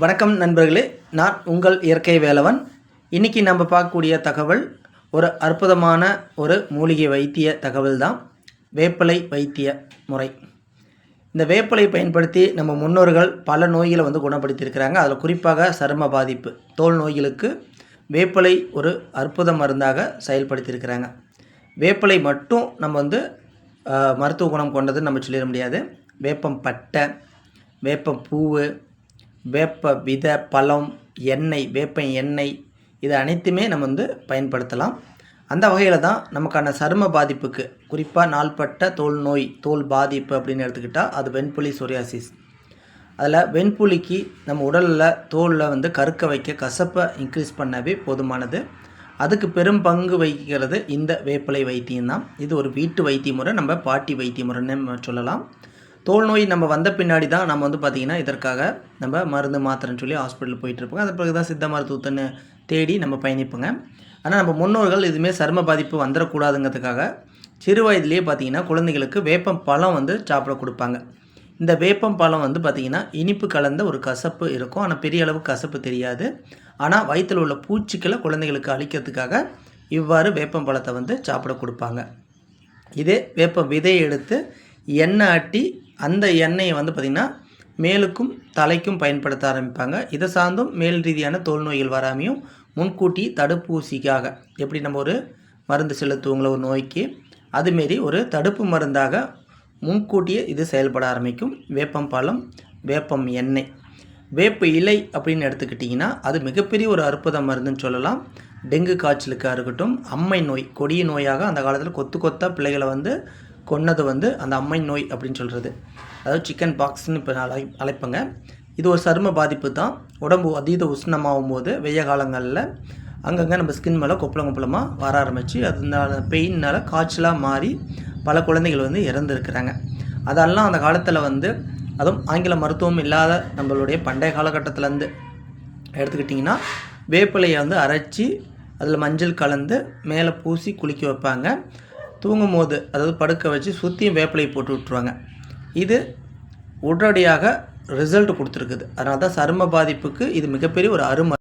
வணக்கம் நண்பர்களே நான் உங்கள் இயற்கை வேலவன். இன்றைக்கி நம்ம பார்க்கக்கூடிய தகவல் ஒரு அற்புதமான ஒரு மூலிகை வைத்திய தகவல் தான் வேப்பலை வைத்திய முறை. இந்த வேப்பிலை பயன்படுத்தி நம்ம முன்னோர்கள் பல நோய்களை வந்து குணப்படுத்தியிருக்கிறாங்க. அதில் குறிப்பாக சரும பாதிப்பு தோல் நோய்களுக்கு வேப்பிலை ஒரு அற்புத மருந்தாக செயல்படுத்தியிருக்கிறாங்க. வேப்பிலை மட்டும் நம்ம வந்து மருத்துவ குணம் கொண்டதுன்னு நம்ம சொல்லிட முடியாது. வேப்பம் பட்டை வேப்பம் பூவு வேப்ப வித பழம் எண்ணெய் வேப்ப எண்ணெய் இது அனைத்துமே நம்ம வந்து பயன்படுத்தலாம். அந்த வகையில் தான் நமக்கான சரும பாதிப்புக்கு குறிப்பாக நாள்பட்ட தோல் நோய் தோல் பாதிப்பு அப்படின்னு எடுத்துக்கிட்டால் அது வெண்புலி சொரியாசிஸ். அதில் வெண்புலிக்கு நம்ம உடலில் தோலில் வந்து கருக்க வைக்க கசப்பை இன்க்ரீஸ் பண்ணவே போதுமானது. அதுக்கு பெரும் பங்கு வகிக்கிறது இந்த வேப்பிலை வைத்தியம் தான். இது ஒரு வீட்டு வைத்திய முறை நம்ம பாட்டி வைத்திய முறைன்னு நம்ம சொல்லலாம். தோல் நோய் நம்ம வந்த பின்னாடி தான் நம்ம வந்து பார்த்திங்கன்னா இதற்காக நம்ம மருந்து மாத்திரைன்னு சொல்லி ஹாஸ்பிட்டல் போயிட்டுருப்போங்க அது பிறகு தான் சித்த மருத்துவத்தன்னு தேடி நம்ம பயணிப்போங்க. ஆனால் நம்ம முன்னோர்கள் இதுவுமே சரும பாதிப்பு வந்துடக்கூடாதுங்கிறதுக்காக சிறு வயதிலேயே பார்த்திங்கன்னா குழந்தைகளுக்கு வேப்பம் பழம் வந்து சாப்பிட கொடுப்பாங்க. இந்த வேப்பம் பழம் வந்து பார்த்திங்கன்னா இனிப்பு கலந்த ஒரு கசப்பு இருக்கும். ஆனால் பெரிய அளவு கசப்பு தெரியாது. ஆனால் வயிற்றில் உள்ள பூச்சிக்களை குழந்தைகளுக்கு அழிக்கிறதுக்காக இவ்வாறு வேப்பம் பழத்தை வந்து சாப்பிட கொடுப்பாங்க. இதே வேப்ப விதையை எடுத்து எண்ணெய் ஆட்டி அந்த எண்ணெயை வந்து பார்த்திங்கன்னா மேலுக்கும் தலைக்கும் பயன்படுத்த ஆரம்பிப்பாங்க. இதை சார்ந்தும் மேல் ரீதியான தோல் நோய்கள் வராமையும் முன்கூட்டி தடுப்பூசிக்காக எப்படி நம்ம ஒரு மருந்து செலுத்துவங்கள ஒரு நோய்க்கு அதுமாரி ஒரு தடுப்பு மருந்தாக முன்கூட்டியே இது செயல்பட ஆரம்பிக்கும். வேப்பம் பழம் வேப்பம் எண்ணெய். வேப்ப இலை அப்படின்னு எடுத்துக்கிட்டிங்கன்னா அது மிகப்பெரிய ஒரு அற்புத மருந்துன்னு சொல்லலாம். டெங்கு காய்ச்சலுக்காக இருக்கட்டும் அம்மை நோய் கொடிய நோயாக அந்த காலத்தில் கொத்து கொத்தாக பிள்ளைகளை வந்து கொன்னது வந்து அந்த அம்மை நோய் அப்படின்னு சொல்கிறது அதாவது சிக்கன் பாக்ஸ்னு இப்போ அழை அழைப்பங்க. இது ஒரு சரும பாதிப்பு தான். உடம்பு அதீத உஷ்ணமாகும் போது வெய்ய காலங்களில் அங்கங்கே நம்ம ஸ்கின் மேலே கொப்பளம் கொப்பளமாக வர ஆரம்பித்து அதனால பெயின்னால் காய்ச்சலாக மாறி பல குழந்தைகள் வந்து இறந்துருக்குறாங்க. அதெல்லாம் அந்த காலத்தில் வந்து அதுவும் ஆங்கில மருத்துவம் இல்லாத நம்மளுடைய பண்டைய காலகட்டத்திலேருந்து எடுத்துக்கிட்டிங்கன்னா வேப்பிலையை வந்து அரைச்சி அதில் மஞ்சள் கலந்து மேலே பூசி குளிக்க வைப்பாங்க. தூங்கும் போது அதாவது படுக்க வச்சு சுற்றியும் வேப்பிலையை போட்டு விட்ருவாங்க இது உடனடியாக ரிசல்ட் கொடுத்துருக்குது. அதனால தான் சரும பாதிப்புக்கு இது மிகப்பெரிய ஒரு அருமை